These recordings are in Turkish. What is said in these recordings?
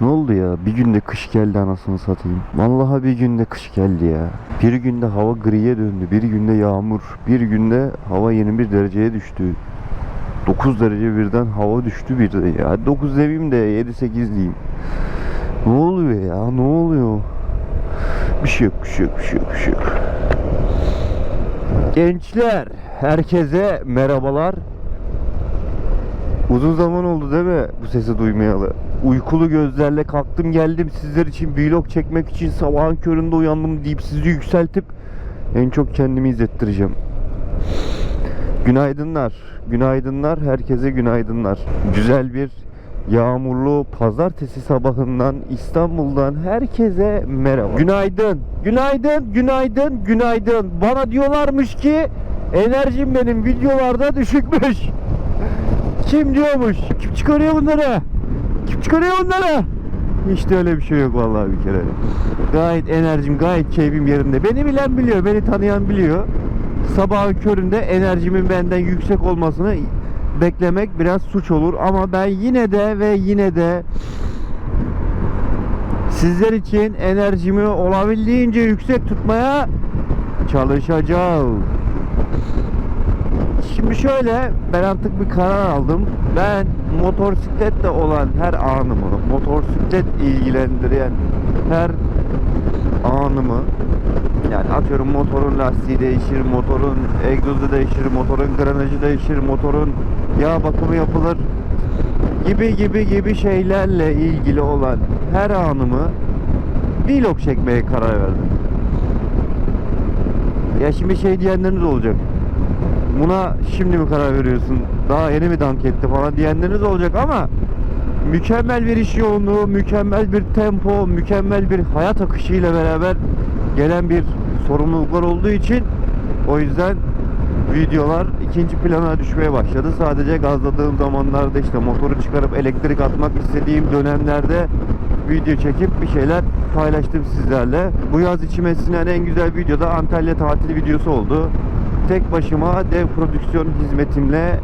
Ne oldu ya? Bir günde kış geldi anasını satayım. Vallahi bir günde kış geldi ya. Bir günde hava griye döndü. Bir günde yağmur. Bir günde hava 21 dereceye düştü. 9 derece birden hava düştü bir de ya. 9 demeyeyim de 7-8 diyeyim. Ne oluyor ya? Ne oluyor? Bir şey yok, bir şey yok, bir şey yok, bir şey yok. Gençler, herkese merhabalar. Uzun zaman oldu değil mi bu sesi duymayalı? Uykulu gözlerle kalktım geldim sizler için vlog çekmek için sabahın köründe uyandım deyip sizi yükseltip en çok kendimi izlettireceğim. Günaydınlar, günaydınlar, herkese günaydınlar. Güzel bir yağmurlu pazartesi sabahından İstanbul'dan herkese merhaba. Günaydın, günaydın, günaydın, günaydın. Bana diyorlarmış ki enerjim benim videolarda düşükmüş. Kim diyormuş? Kim çıkarıyor bunları? Kim çıkarıyor bunları? Hiç de öyle bir şey yok vallahi bir kere. Gayet enerjim, gayet keyfim yerinde. Beni bilen biliyor, beni tanıyan biliyor. Sabahın köründe enerjimin benden yüksek olmasını beklemek biraz suç olur ama ben yine de ve yine de sizler için enerjimi olabildiğince yüksek tutmaya çalışacağım. Şimdi şöyle ben artık bir karar aldım. Ben motosikletle olan her anımı, motosiklet ilgilendiren her anımı yani atıyorum motorun lastiği değişir, motorun egzozu değişir, motorun granajı değişir, motorun yağ bakımı yapılır gibi gibi gibi şeylerle ilgili olan her anımı vlog çekmeye karar verdim. Ya şimdi şey diyenleriniz olacak. Buna şimdi mi karar veriyorsun? Daha yeni mi dank etti falan diyenleriniz olacak ama mükemmel bir iş yoğunluğu, mükemmel bir tempo, mükemmel bir hayat akışı ile beraber gelen bir sorumluluklar olduğu için o yüzden videolar ikinci plana düşmeye başladı. Sadece gazladığım zamanlarda işte motoru çıkarıp elektrik atmak istediğim dönemlerde video çekip bir şeyler paylaştım sizlerle. Bu yaz içime sinen en güzel video da Antalya tatili videosu oldu. Tek başıma dev prodüksiyon hizmetimle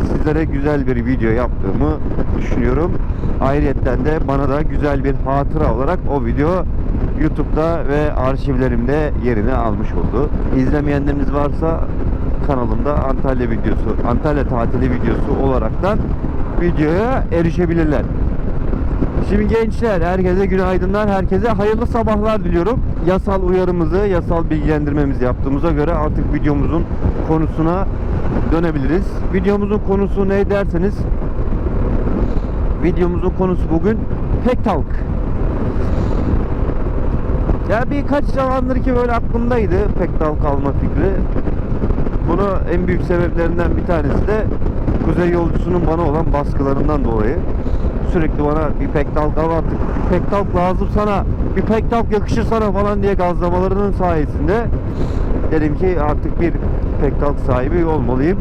sizlere güzel bir video yaptığımı düşünüyorum. Ayrıyetten de bana da güzel bir hatıra olarak o video YouTube'da ve arşivlerimde yerini almış oldu. İzlemeyenleriniz varsa kanalımda Antalya videosu, Antalya tatili videosu olaraktan videoya erişebilirler. Şimdi gençler herkese günaydınlar, herkese hayırlı sabahlar diliyorum. Yasal uyarımızı, yasal bilgilendirmemizi yaptığımıza göre artık videomuzun konusuna dönebiliriz. Videomuzun konusu ne derseniz videomuzun konusu bugün Pek Talk. Ya birkaç zamandır ki böyle aklımdaydı Pek Talk alma fikri. Bunu en büyük sebeplerinden bir tanesi de Kuzey Yolcusu'nun bana olan baskılarından dolayı sürekli bana bir pek talk al artık bir pek talk lazım sana bir pek talk yakışır sana falan diye gazlamalarının sayesinde dedim ki artık bir pek talk sahibi olmalıyım.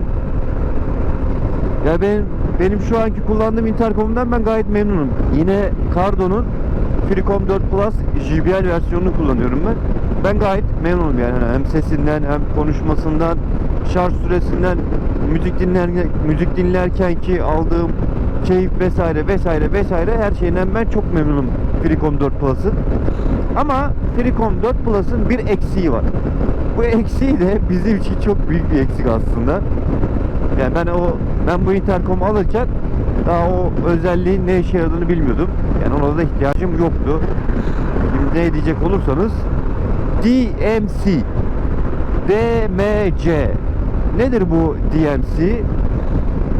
Ya benim benim şu anki kullandığım intercom'dan ben gayet memnunum. Yine Cardo'nun Freecom 4 Plus JBL versiyonunu kullanıyorum ben. Ben gayet memnunum yani Hani hem sesinden hem konuşmasından, şarj süresinden, müzik dinlerken müzik dinlerken ki aldığım keyif vesaire vesaire vesaire her şeyinden ben çok memnunum Freecom 4 Plus'ın. Ama Freecom 4 Plus'ın bir eksiği var. Bu eksiği de bizim için çok büyük bir eksik aslında. Yani ben o ben bu intercom alırken daha o özelliğin ne işe yaradığını bilmiyordum. Yani ona da ihtiyacım yoktu. Şimdi ne diyecek olursanız DMC DMC Nedir bu DMC?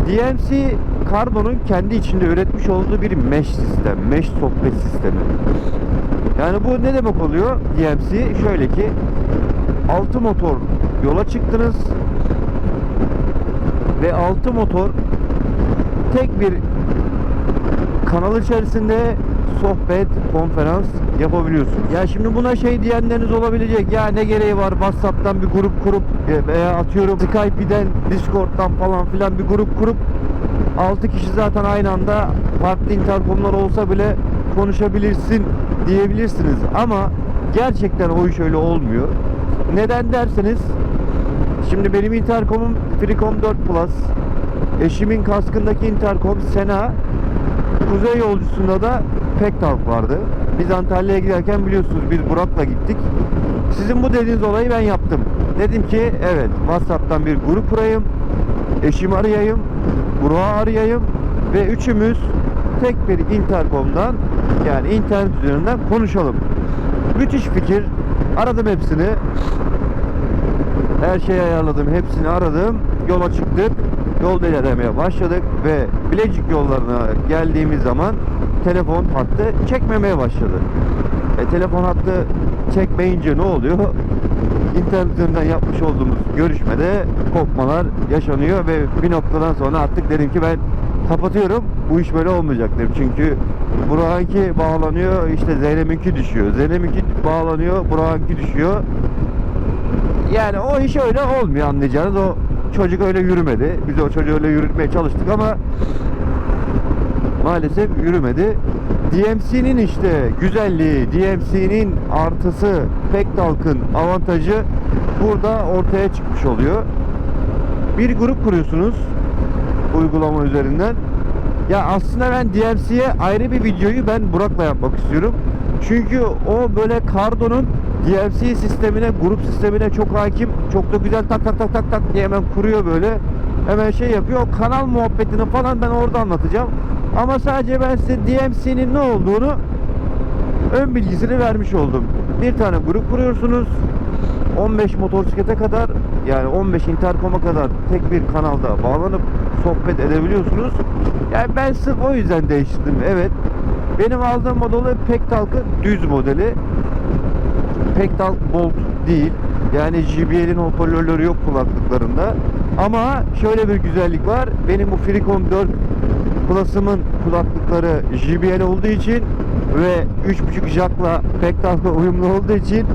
DMC Cardo'nun kendi içinde üretmiş olduğu bir mesh sistem, mesh sohbet sistemi. Yani bu ne demek oluyor DMC? Şöyle ki 6 motor yola çıktınız ve 6 motor tek bir kanal içerisinde sohbet, konferans yapabiliyorsun. Ya şimdi buna şey diyenleriniz olabilecek. Ya ne gereği var WhatsApp'tan bir grup kurup e, veya atıyorum Skype'den, Discord'dan falan filan bir grup kurup 6 kişi zaten aynı anda farklı interkomlar olsa bile konuşabilirsin diyebilirsiniz. Ama gerçekten o iş öyle olmuyor. Neden derseniz şimdi benim interkomum Freecom 4 Plus Eşimin kaskındaki interkom Sena Kuzey yolcusunda da pek talk vardı. Biz Antalya'ya giderken biliyorsunuz biz Burak'la gittik. Sizin bu dediğiniz olayı ben yaptım. Dedim ki evet WhatsApp'tan bir grup kurayım. Eşimi arayayım. Burak'ı arayayım. Ve üçümüz tek bir interkomdan yani internet üzerinden konuşalım. Müthiş fikir. Aradım hepsini. Her şeyi ayarladım. Hepsini aradım. Yola çıktık. Yol ilerlemeye başladık ve Bilecik yollarına geldiğimiz zaman telefon hattı çekmemeye başladı. E, telefon hattı çekmeyince ne oluyor? İnternet üzerinden yapmış olduğumuz görüşmede kopmalar yaşanıyor ve bir noktadan sonra artık dedim ki ben kapatıyorum. Bu iş böyle olmayacak dedim. Çünkü Burak'ınki bağlanıyor işte Zeynep'inki düşüyor. Zeynep'inki bağlanıyor Burak'ınki düşüyor. Yani o iş öyle olmuyor anlayacağınız. O çocuk öyle yürümedi. Biz o çocuğu öyle yürütmeye çalıştık ama maalesef yürümedi. DMC'nin işte güzelliği, DMC'nin artısı, Pektalk'ın avantajı burada ortaya çıkmış oluyor. Bir grup kuruyorsunuz uygulama üzerinden. Ya aslında ben DMC'ye ayrı bir videoyu ben Burak'la yapmak istiyorum. Çünkü o böyle Cardo'nun DMC sistemine, grup sistemine çok hakim. Çok da güzel tak tak tak tak tak diye hemen kuruyor böyle. Hemen şey yapıyor. O kanal muhabbetini falan ben orada anlatacağım. Ama sadece ben size DMC'nin ne olduğunu ön bilgisini vermiş oldum. Bir tane grup kuruyorsunuz. 15 motosiklete kadar yani 15 interkoma kadar tek bir kanalda bağlanıp sohbet edebiliyorsunuz. Yani ben sırf o yüzden değiştirdim. Evet. Benim aldığım modeli Pektalk'ın düz modeli. Pektalk Bolt değil. Yani JBL'in hoparlörleri yok kulaklıklarında. Ama şöyle bir güzellik var. Benim bu Freecon 4 Plus'ımın kulaklıkları JBL olduğu için ve 3.5 jackla Pektalk'a uyumlu olduğu için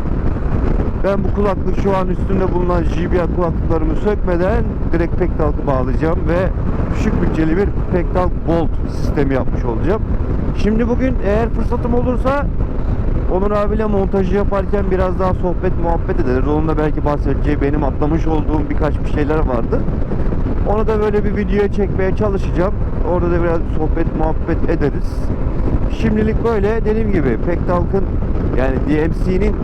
ben bu kulaklık şu an üstünde bulunan JBL kulaklıklarımı sökmeden direkt Pektalk'ı bağlayacağım ve düşük bütçeli bir Pektalk Bolt sistemi yapmış olacağım. Şimdi bugün eğer fırsatım olursa Onur abiyle montajı yaparken biraz daha sohbet muhabbet ederiz. Onun da belki bahsedeceği benim atlamış olduğum birkaç bir şeyler vardı. Onu da böyle bir videoya çekmeye çalışacağım. Orada da biraz sohbet muhabbet ederiz. Şimdilik böyle dediğim gibi Pektalk'ın yani DMC'nin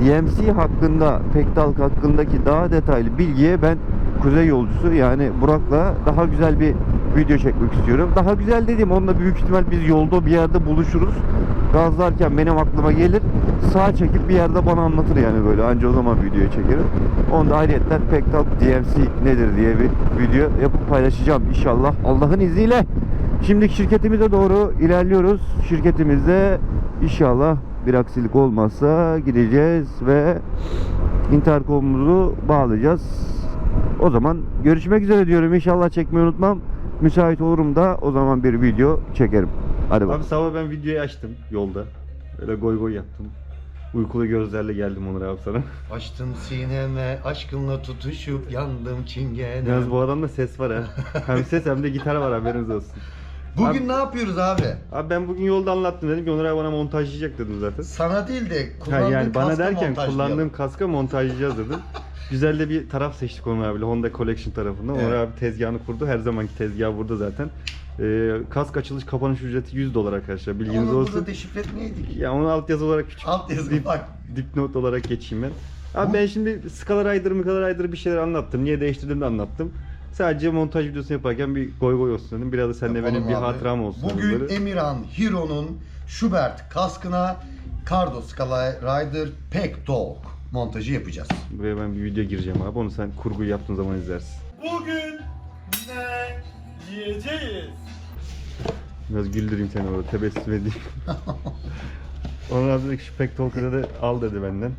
DMC hakkında, Pektalk hakkındaki daha detaylı bilgiye ben Kuzey Yolcusu yani Burak'la daha güzel bir video çekmek istiyorum. Daha güzel dediğim onunla büyük ihtimal biz yolda bir yerde buluşuruz. Gazlarken benim aklıma gelir. Sağ çekip bir yerde bana anlatır yani böyle. Anca o zaman videoya çekerim. Onu da ayrıyetten Pektalk DMC nedir diye bir video yapıp paylaşacağım inşallah. Allah'ın izniyle. Şimdi şirketimize doğru ilerliyoruz. Şirketimizde inşallah bir aksilik olmazsa gideceğiz ve interkomumuzu bağlayacağız. O zaman görüşmek üzere diyorum. İnşallah çekmeyi unutmam. Müsait olurum da o zaman bir video çekerim. Hadi bakalım. Abi sabah ben videoyu açtım yolda. Böyle goy goy yaptım. Uykulu gözlerle geldim Onur abi sana. Açtım sineme aşkınla tutuşup yandım çingene. Yalnız bu adamda ses var ha. Hem ses hem de gitar var haberiniz olsun. Bugün Abi- ne yapıyoruz abi? Abi ben bugün yolda anlattım dedim ki Onur abi bana montajlayacak dedim zaten. Sana değil de Ha, kullandığın yani bana kaskı derken montajlayalım. kullandığım kaska montajlayacağız dedim. Güzel de bir taraf seçtik Onur abiyle Honda Collection tarafından. Onur Evet. abi tezgahını kurdu. Her zamanki tezgah burada zaten. Ee, kask açılış kapanış ücreti 100 dolar arkadaşlar bilginiz Onu olsun. burada deşifre etmeydik. Ya onu altyazı olarak küçük Alt yazı dip, bak. dipnot olarak geçeyim ben. Abi Bu- ben şimdi Scala Rider, Scala Rider bir şeyler anlattım. Niye değiştirdim de anlattım. Sadece montaj videosu yaparken bir goy goy olsun dedim. Biraz da seninle Yapalım benim bir abi. hatıram olsun. Bugün böyle. Emirhan Hero'nun Schubert kaskına Cardo Scala Rider Pack Talk montajı yapacağız. Buraya ben bir video gireceğim abi. Onu sen kurguyu yaptığın zaman izlersin. Bugün ne yiyeceğiz? Biraz güldüreyim seni orada tebessüm edeyim. Onur abi dedi ki şu Pack dedi al dedi benden.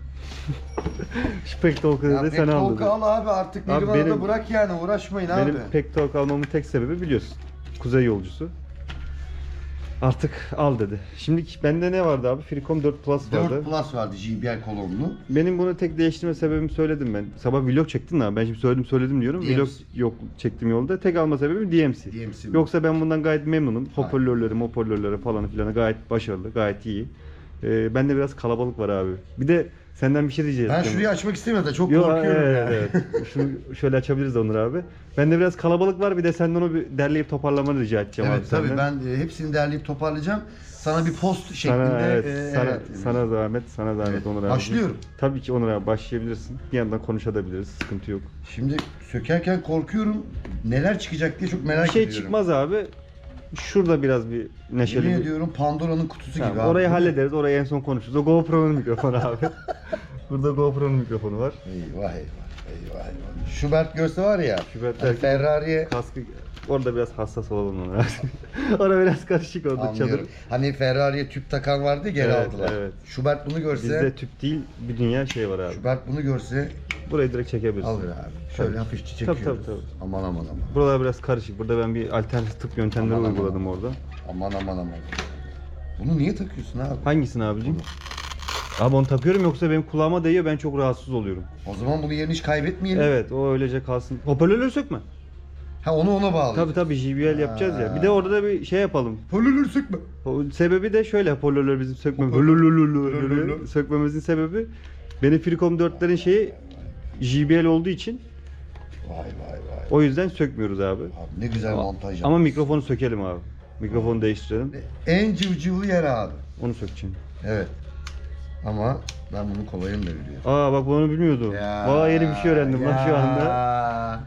şu Pack dedi Pack sen al dedi. Al abi artık Abi Nirvana'da benim- bırak yani uğraşmayın abi. Benim Pack Talk almamın tek sebebi biliyorsun. Kuzey yolcusu. Artık al dedi. Şimdi bende ne vardı abi? Freecom 4 Plus 4 vardı. Plus vardı JBL kolonlu. Benim bunu tek değiştirme sebebimi söyledim ben. Sabah vlog çektin abi. Ben şimdi söyledim söyledim diyorum. DMC. Vlog yok çektim yolda. Tek alma sebebim DMC. DMC. Yoksa ben bundan gayet memnunum. Hoparlörleri, hoparlörleri falan filan gayet başarılı, gayet iyi. Ee, bende biraz kalabalık var abi. Bir de Senden bir şey diyeceğiz. Ben şurayı açmak istemiyorum da çok Yok, korkuyorum evet, ya. evet. Şunu şöyle açabiliriz de Onur abi. Bende biraz kalabalık var bir de senden onu bir derleyip toparlamanı rica edeceğim Evet abi tabii senden. ben e, hepsini derleyip toparlayacağım. Sana bir post şeklinde. Sana, evet, e, sana, evet. sana zahmet, sana zahmet Evet, Onur abi. başlıyorum. Tabii ki Onur abi başlayabilirsin. Bir yandan konuşabiliriz, sıkıntı yok. Şimdi sökerken korkuyorum. Neler çıkacak diye çok merak bir şey ediyorum. çıkmaz abi. Şurada biraz bir neşeli Yemin bir... ediyorum Pandora'nın kutusu Tamam, gibi abi. orayı hallederiz, orayı en son konuşuruz. O GoPro'nun mikrofonu abi. Burada GoPro'nun mikrofonu var. Eyvah eyvah. Eyvah eyvah. Schubert görse var ya. Schubert hani derken- Ferrari'ye Kaskı orada biraz hassas olalım ona. Orada biraz karışık orada çadır. anlıyorum. Hani Ferrari'ye tüp takan vardı ya, geri Evet, aldılar. evet. Schubert bunu görse, Bizde tüp değil, bir dünya şey var abi. Schubert bunu görse Burayı direkt çekebilirsin. alır abi. Şöyle Tabii. Tabii, çekiyoruz. tabii, tabii. Aman aman aman. Buralar biraz karışık. Burada ben bir alternatif tıp yöntemleri Aman, aman, uyguladım orada. Aman aman aman. Bunu niye takıyorsun abi? Hangisini abicim? Abi onu takıyorum yoksa benim kulağıma değiyor ben çok rahatsız oluyorum. O zaman bunu yerini hiç kaybetmeyelim. Evet o öylece kalsın. Hoparlörleri sökme. Ha onu ona bağlı. Tabi tabi JBL yapacağız ya. Bir de orada da bir şey yapalım. Hoparlörleri sökme. O sebebi de şöyle hoparlörleri bizim sökmem Hoparlör. sökmemizin sebebi benim Fricom 4'lerin şeyi JBL olduğu için Vay vay vay. o yüzden sökmüyoruz abi. Abi ne güzel montaj Ama mikrofonu sökelim abi. Mikrofonu değiştirelim. En cıvcıvlı yer abi. Onu sökeceğim. Evet. Ama ben bunun kolayını da biliyorum. Aa bak bunu bilmiyordum. Valla yeni bir şey öğrendim lan şu anda. Ya.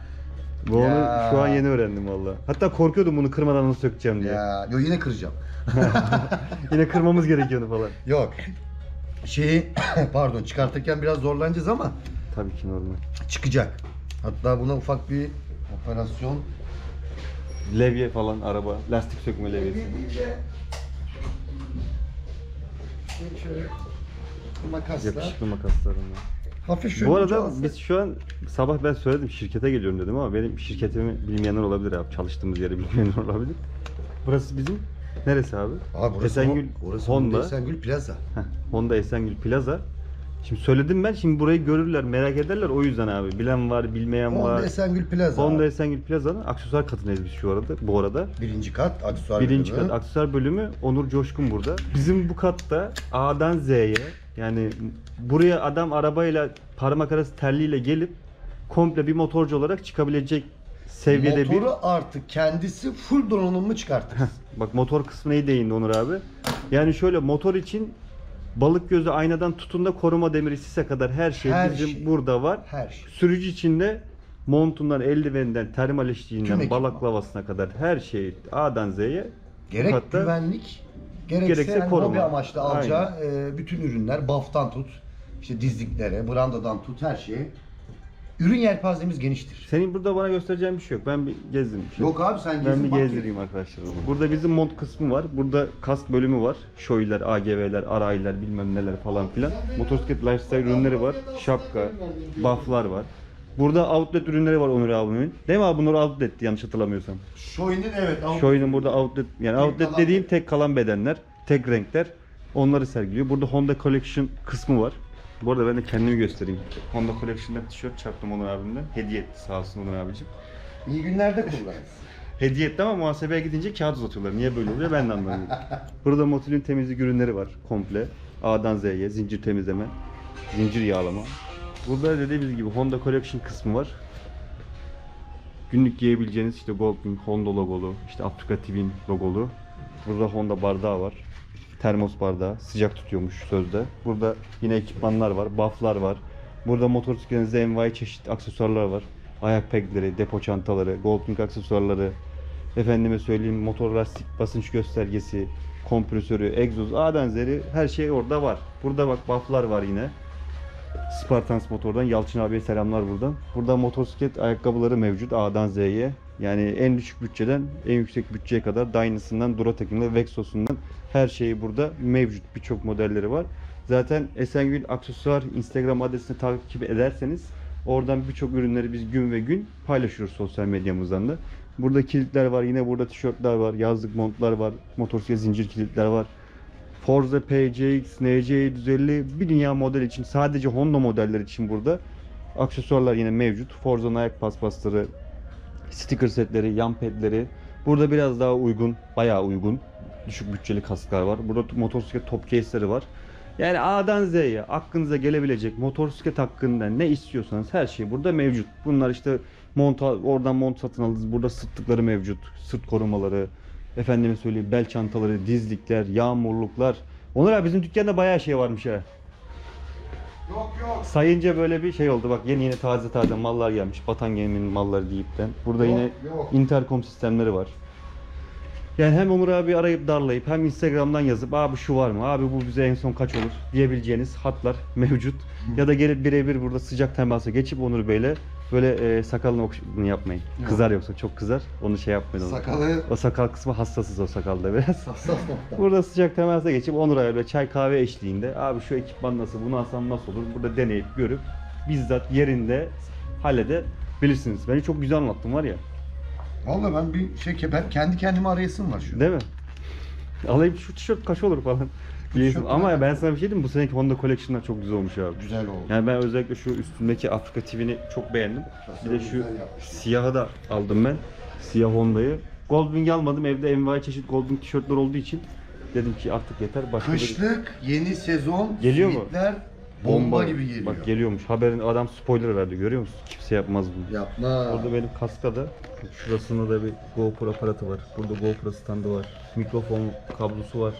Bu onu Ya. şu an yeni öğrendim valla. Hatta korkuyordum bunu kırmadan nasıl sökeceğim diye. Ya. Yo yine kıracağım. Yine kırmamız gerekiyordu falan. Yok. Şeyi pardon çıkartırken biraz zorlanacağız ama Tabii ki normal. çıkacak. Hatta buna ufak bir operasyon Levye falan araba, lastik sökme levyesi. şöyle makasla Yakışıklı makaslarında. hafif şöyle Bu arada biz şu an sabah ben söyledim şirkete geliyorum dedim ama benim şirketimi bilmeyenler olabilir abi. Çalıştığımız yeri bilmeyenler olabilir. Burası bizim neresi abi? Abi burası Esengül orası Honda. Esengül Plaza. Heh, Honda Esengül Plaza. Şimdi söyledim ben şimdi burayı görürler merak ederler o yüzden abi. Bilen var bilmeyen Honda var. Esengül Plaza. Honda. Esengül Plaza'nın aksesuar katındayız biz şu arada bu arada. Birinci kat aksesuar Birinci bölümü. kat aksesuar bölümü Onur Coşkun burada. Bizim bu katta A'dan Z'ye yani buraya adam arabayla parmak arası terliyle gelip komple bir motorcu olarak çıkabilecek seviyede Motoru bir artık kendisi full donanımlı çıkartır. bak motor kısmına iyi değindi Onur abi. Yani şöyle motor için balık gözü aynadan tutun da koruma demiri sise kadar her şey Her bizim şey. burada var. Her şey. Sürücü içinde montundan, eldiveninden, termal Tüm eşliğinden, ekipman. balaklavasına kadar her şey A'dan Z'ye Gerek Hatta- güvenlik, gerekse, gerekse yani koruma. hobi amaçlı alacağı e, bütün ürünler, baftan tut, işte dizliklere, brandadan tut her şeye. Ürün yelpazemiz geniştir. Senin burada bana göstereceğin bir şey yok. Ben bir gezdim. Şimdi. Yok abi sen Ben gezin bir bak. gezdireyim arkadaşlar. Burada bizim mont kısmı var. Burada kask bölümü var. Şoyler, AGV'ler, araylar, bilmem neler falan filan. Motosiklet lifestyle ürünleri var. Şapka, bufflar var. Burada outlet ürünleri var Onur abimin. Değil mi abi bunlar outlet'ti yanlış hatırlamıyorsam. Şoy'un evet. al- Şoy'un burada outlet yani Tek outlet kalan dediğim beden. tek kalan bedenler, tek renkler. Onları sergiliyor. Burada Honda Collection kısmı var. Bu arada ben de kendimi göstereyim. Honda Collection'da tişört çarptım Onur abimden. Hediye etti sağ olsun Onur abicim. İyi günlerde kullan. Hediye etti ama muhasebeye gidince kağıt uzatıyorlar. Niye böyle oluyor ben de anlamıyorum. Burada Motil'in temizlik ürünleri var komple. A'dan Z'ye zincir temizleme, zincir yağlama. Burada dediğimiz gibi Honda Collection kısmı var. Günlük giyebileceğiniz işte Goldwing, Honda logolu, işte Afrika TV'nin logolu. Burada Honda bardağı var. Termos bardağı. Sıcak tutuyormuş sözde. Burada yine ekipmanlar var. Bufflar var. Burada motosikletinizde envai çeşit aksesuarlar var. Ayak pegleri, depo çantaları, Goldwing aksesuarları. Efendime söyleyeyim motor lastik basınç göstergesi, kompresörü, egzoz, A benzeri her şey orada var. Burada bak bufflar var yine. Spartans motordan Yalçın abiye selamlar buradan. Burada motosiklet ayakkabıları mevcut A'dan Z'ye. Yani en düşük bütçeden en yüksek bütçeye kadar Dynasty'sinden Duratek'inden Vexos'undan her şeyi burada mevcut. Birçok modelleri var. Zaten Esengül Aksesuar Instagram adresini takip ederseniz oradan birçok ürünleri biz gün ve gün paylaşıyoruz sosyal medyamızdan da. Burada kilitler var, yine burada tişörtler var, yazlık montlar var, motosiklet zincir kilitler var. Forza PCX, NC 150 bir dünya model için sadece Honda modeller için burada aksesuarlar yine mevcut. Forza'nın ayak paspasları, sticker setleri, yan pedleri. Burada biraz daha uygun, bayağı uygun. Düşük bütçeli kasklar var. Burada motosiklet top case'leri var. Yani A'dan Z'ye aklınıza gelebilecek motosiklet hakkında ne istiyorsanız her şey burada mevcut. Bunlar işte mont oradan mont satın aldınız. Burada sırtlıkları mevcut. Sırt korumaları, efendime söyleyeyim bel çantaları, dizlikler, yağmurluklar. Onur abi bizim dükkanda bayağı şey varmış ha. Yok yok. Sayınca böyle bir şey oldu. Bak yeni yeni taze taze mallar gelmiş. Batan Game'in malları deyipten. Burada Yok, yine yok. interkom sistemleri var. Yani hem Onur abi arayıp darlayıp hem Instagram'dan yazıp abi şu var mı? Abi bu bize en son kaç olur? diyebileceğiniz hatlar mevcut. ya da gelip birebir burada sıcak temasa geçip Onur Bey'le böyle e, sakalını okşunu yapmayın. Kızar yoksa çok kızar. Onu şey yapmayın. onu. Sakalı O sakal kısmı hassasız o sakalda biraz. hassas nokta. Burada sıcak temasa geçip Onur Ayar'la çay kahve eşliğinde abi şu ekipman nasıl bunu alsam nasıl olur burada deneyip görüp bizzat yerinde halledebilirsiniz. Beni çok güzel anlattın var ya. Vallahi ben bir şey ben kendi kendime arayasım var şu. Değil mi? Alayım şu tişört kaç olur falan. tişört Ama ya ben sana bir şey diyeyim mi? Bu seneki Honda Collection'lar çok güzel olmuş abi. Güzel oldu. Yani ben özellikle şu üstündeki Afrika TV'ni çok beğendim. Bir de şu siyahı da aldım ben. Siyah Honda'yı. Goldwing almadım. Evde envai çeşit Goldwing tişörtler olduğu için dedim ki artık yeter. Başka bir- Kışlık yeni sezon Geliyor mu? sivitler bomba, gibi geliyor. Bak geliyormuş. Haberin adam spoiler verdi görüyor musun? Kimse yapmaz bunu. Yapma. Orada benim kaskta da şurasında da bir GoPro aparatı var. Burada GoPro standı var. Mikrofon kablosu var.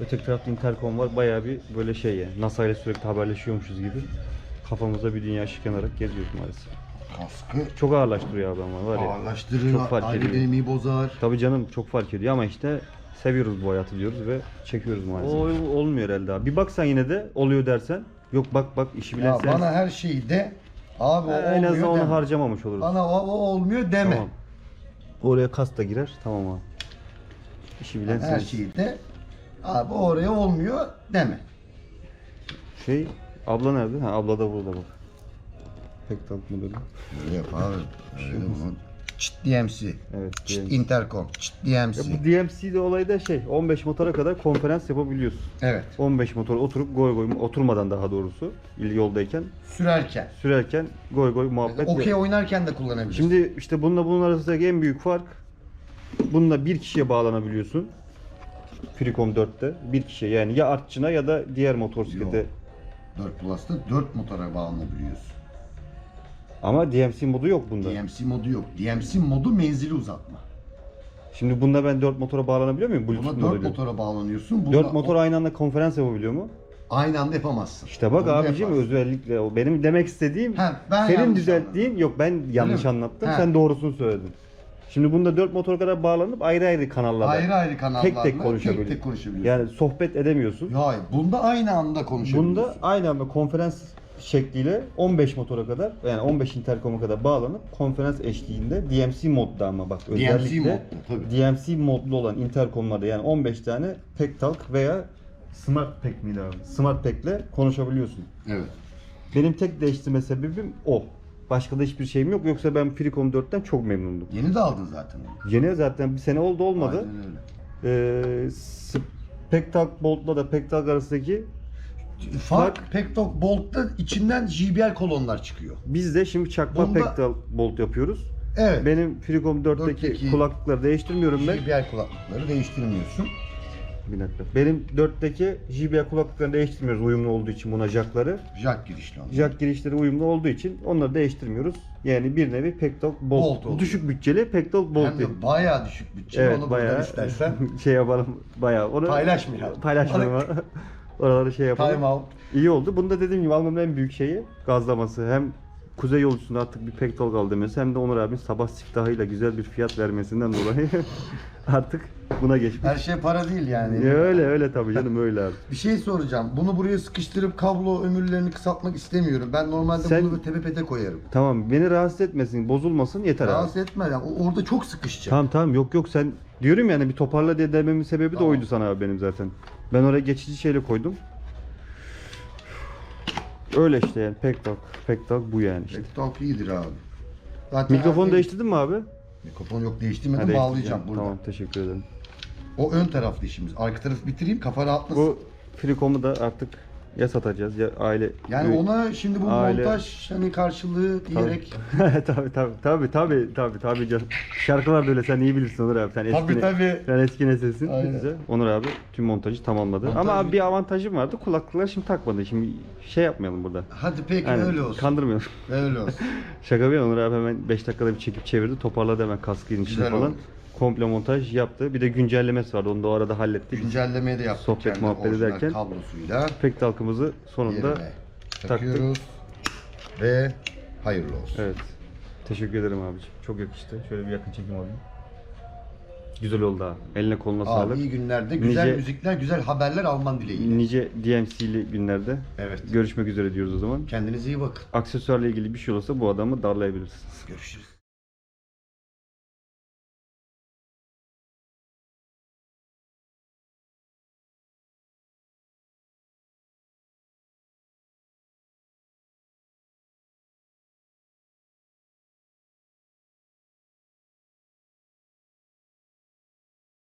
Öteki tarafta interkom var. Bayağı bir böyle şey yani. NASA ile sürekli haberleşiyormuşuz gibi. Kafamıza bir dünya ışık yanarak geziyoruz maalesef. Kaskı Çok ağırlaştırıyor adam var ya. ağırlaştırır, Çok fark ediyor. dinamiği bozar. Tabii canım çok fark ediyor ama işte seviyoruz bu hayatı diyoruz ve çekiyoruz maalesef. O olmuyor elde abi. Bir bak sen yine de oluyor dersen. Yok bak bak işi bilen Ya sensin. bana her şeyi de abi o Ha, olmuyor en azından onu deme. harcamamış oluruz. Bana o, o olmuyor deme. Tamam. Oraya kas da girer. Tamam abi. İşi bilen Her sensin. şeyi de abi oraya olmuyor deme. Şey, abla nerede? Ha, abla da burada bak. Pek tank modeli. Yap abi. Böyle bunu. Çıt DMC. Evet. Çıt DMC. intercom. Çıt Ya DMC. bu DMC'de olay da şey, 15 motora kadar konferans yapabiliyorsun. Evet. 15 motor oturup goy goy, oturmadan daha doğrusu, il- yoldayken, Sürerken. sürerken goy goy muhabbet. Okey oynarken de kullanabilirsin. Şimdi işte bununla bunun arasındaki en büyük fark, bununla bir kişiye bağlanabiliyorsun. Freecom 4'te bir kişiye yani ya artçına ya da diğer motosiklete. Yok. 4 Plus'ta 4 motora bağlanabiliyorsun. Ama DMC modu yok bunda. DMC modu yok. DMC modu menzili uzatma. Şimdi bunda ben 4 motora bağlanabiliyor muyum? Bluetooth Buna 4 moduyla? motora bağlanıyorsun. Bunda 4 motor aynı anda konferans yapabiliyor mu? aynı anda yapamazsın. İşte bak Bunda abicim yaparsın. özellikle o benim demek istediğim Ha, ben senin yanlış düzelttiğin yok ben yanlış mi? anlattım Ha. sen doğrusunu söyledin. Şimdi bunda 4 motor kadar bağlanıp ayrı ayrı kanallarda Ayrı ayrı kanallarla tek tek konuşabiliyorsun. Tek tek konuşabiliyorsun. Yani sohbet edemiyorsun. Hayır, bunda aynı anda konuşabiliyorsun. Bunda aynı anda konferans şekliyle 15 motora kadar yani 15 interkoma kadar bağlanıp konferans eşliğinde DMC modda ama bak DMC özellikle modda, tabii. DMC modlu olan interkomlarda yani 15 tane Pack Talk veya Smart Pack miydi abi? Smart Pack'le konuşabiliyorsun. Evet. Benim tek değiştirme sebebim o. Başka da hiçbir şeyim yok. Yoksa ben Freecom 4'ten çok memnundum. Yeni de aldın zaten. Yeni zaten bir sene oldu olmadı. Aynen öyle. Ee, s- Pektalk Bolt'la da Pektalk arasındaki Fark Pektok Bolt'ta içinden JBL kolonlar çıkıyor. biz de şimdi çakma Bunda- Bolt yapıyoruz. Evet. Benim Freecom 4'teki Dörtteki- kulaklıkları değiştirmiyorum ben. JBL kulaklıkları değiştirmiyorsun. Bir dakika. Benim 4'teki JBL kulaklıklarını değiştirmiyoruz uyumlu olduğu için buna jackları. Jack girişli onlar. Jack girişleri uyumlu olduğu için onları değiştirmiyoruz. Yani bir nevi Pektalk Bolt. Bolt. Düşük bütçeli Pektalk Bolt. Hem de bayağı düşük bütçe. Evet Onu bayağı istersen şey yapalım bayağı. Onu paylaşmayalım. Paylaşmayalım. Oraları şey yapalım. Time out. İyi oldu. Bunda dediğim gibi almamın en büyük şeyi gazlaması. Hem kuzey yolcusunda artık bir pektol kal demesi hem de Onur abinin sabah siftahıyla güzel bir fiyat vermesinden dolayı artık buna geçmiş. Her şey para değil yani. Ya öyle öyle tabii canım öyle abi. Bir şey soracağım. Bunu buraya sıkıştırıp kablo ömürlerini kısaltmak istemiyorum. Ben normalde Sen- bunu böyle tepe pete koyarım. Tamam beni rahatsız etmesin, bozulmasın yeter abi. Rahatsız etme. Yani orada çok sıkışacak. Tamam tamam yok yok sen diyorum yani bir toparla diye dememin sebebi de Tamam. oydu sana abi benim zaten. Ben oraya geçici şeyle koydum. Öyle işte yani pek tak pek tak bu yani işte. Pektok iyidir abi. Zaten Mikrofonu her- değiştirdin mi abi? Mikrofon yok değiştirmedim değiştireceğim. bağlayacağım burada. Tamam teşekkür ederim. O ön taraflı işimiz. Arka tarafı bitireyim kafa rahatlasın. Bu Freecom'u da artık Ya satacağız ya aile Yani Büyük- ona şimdi bu Aile- montaj hani karşılığı diyerek tabii tabii tabii tabii tabii tabii canım. Şarkılar da öyle sen iyi bilirsin Onur abi. Sen eski Tabii, tabii. Sen eski nesilsin. Aynen. Güzel. Onur abi tüm montajı tamamladı. Montaj- Ama abi bir avantajım vardı. Kulaklıklar şimdi takmadı. Şimdi şey yapmayalım burada. hadi peki Yani öyle olsun. Kandırmayalım. Öyle olsun. Şaka bir yana Onur abi hemen 5 dakikada bir çekip çevirdi. Toparladı hemen kaskı inişini Güzel falan. oldu. Komple montaj yaptı. Bir de güncellemesi vardı. Onu da o arada halletti. Güncellemeyi de yaptık. Sohbet, kendi muhabbet orijinal ederken. kablosuyla Pek talkımızı sonunda yerine takıyoruz ve hayırlı olsun. Evet. Teşekkür ederim abiciğim. Çok yakıştı. Şöyle bir yakın çekim alayım. Güzel oldu ha. Eline koluna Abi sağlık. iyi günlerde güzel Nice- müzikler, güzel haberler alman dileğiyle. Nice DMC'li günlerde Evet. görüşmek üzere diyoruz o zaman. Kendinize iyi bakın. Aksesuarla ilgili bir şey olursa bu adamı darlayabilirsiniz. Görüşürüz.